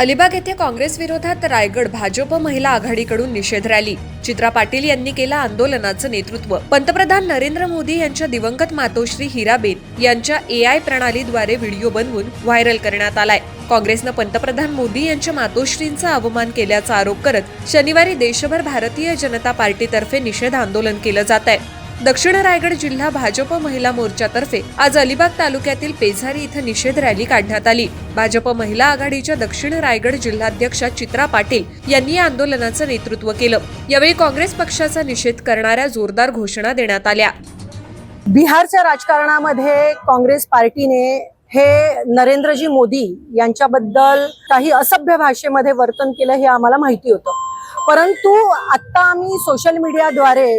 अलिबाग येथे काँग्रेस विरोधात रायगड भाजप महिला आघाडीकडून निषेध रॅली. चित्रा पाटील यांनी केलं आंदोलनाचं नेतृत्व. पंतप्रधान नरेंद्र मोदी यांच्या दिवंगत मातोश्री हिराबेन यांच्या एआय प्रणालीद्वारे व्हिडिओ बनवून व्हायरल करण्यात आलाय. काँग्रेसनं पंतप्रधान मोदी यांच्या मातोश्रींचा अवमान केल्याचा आरोप करत शनिवारी देशभर भारतीय जनता पार्टीतर्फे निषेध आंदोलन केलं जात आहे दक्षिण रायगड जिल्हा भाजप महिला मोर्चातर्फे आज अलिबाग तालुक्यातील पेझारी इथं निषेध रॅली काढण्यात आली. भाजप महिला आघाडीच्या दक्षिण रायगड जिल्हाध्यक्षा चित्रा पाटील यांनी या आंदोलनाचं नेतृत्व केलं. यावेळी काँग्रेस पक्षाचा निषेध करणाऱ्या जोरदार घोषणा देण्यात आल्या. बिहारच्या राजकारणामध्ये काँग्रेस पार्टीने हे नरेंद्रजी मोदी यांच्याबद्दल काही असभ्य भाषेमध्ये वर्तन केलं हे आम्हाला माहिती होतं. परंतु आत्ता आम्ही सोशल मीडियाद्वारे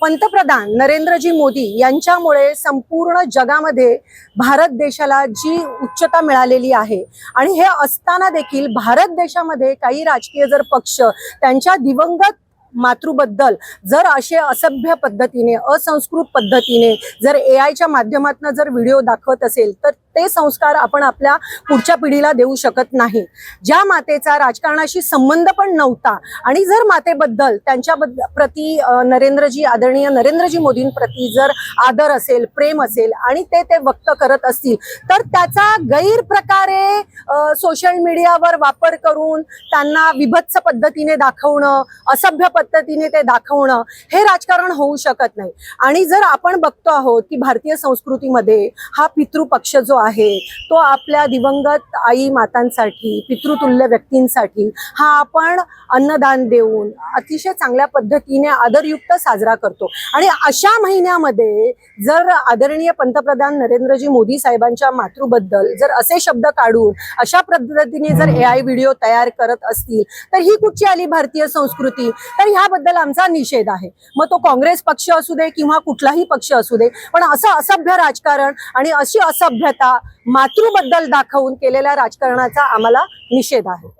पंतप्रधान नरेंद्रजी मोदी यांच्यामुळे संपूर्ण जगामध्ये भारत देशाला जी उच्चता मिळालेली आहे आणि हे असताना देखील भारत देशामध्ये काही राजकीय जर पक्ष त्यांच्या दिवंगत मातृबद्दल. जर असे असभ्य पद्धतीने असंस्कृत पद्धतीने जर ए आयच्या माध्यमातून जर व्हिडिओ दाखवत असेल तर ते संस्कार आपण आपल्या पुढच्या पिढीला देऊ शकत नाही. ज्या मातेचा राजकारणाशी संबंध पण नव्हता आणि जर मातेबद्दल त्यांच्या प्रती नरेंद्रजी आदरणीय नरेंद्रजी मोदींप्रती जर आदर असेल प्रेम असेल आणि ते ते व्यक्त करत असतील तर त्याचा गैरप्रकारे सोशल मीडियावर वापर करून त्यांना विभत्स पद्धतीने दाखवणं असभ्य पद्धतीने ते दाखवणं हे राजकारण होऊ शकत नाही. आणि जर आपण बघतो आहोत की भारतीय संस्कृतीमध्ये हा पितृपक्ष जो आहे तो आपल्या दिवंगत आई मातांसाठी पितृतुल्य व्यक्तींसाठी हा आपण अन्नदान देऊन अतिशय चांगल्या पद्धतीने आदरयुक्त साजरा करतो. आणि अशा महिन्यामध्ये जर आदरणीय पंतप्रधान नरेंद्रजी मोदी साहेबांच्या मातृबद्दल जर असे शब्द काढून अशा पद्धतीने जर ए आय व्हिडिओ तयार करत असतील तर ही कुठची आली भारतीय संस्कृती? तर ह्याबद्दल आमचा निषेध आहे. मग तो काँग्रेस पक्ष असू दे किंवा कुठलाही पक्ष असू दे पण असं असभ्य राजकारण आणि अशी असभ्यता मातृबद्दल दाखवून केलेल्या राजकारणाचा आम्हाला निषेध आहे.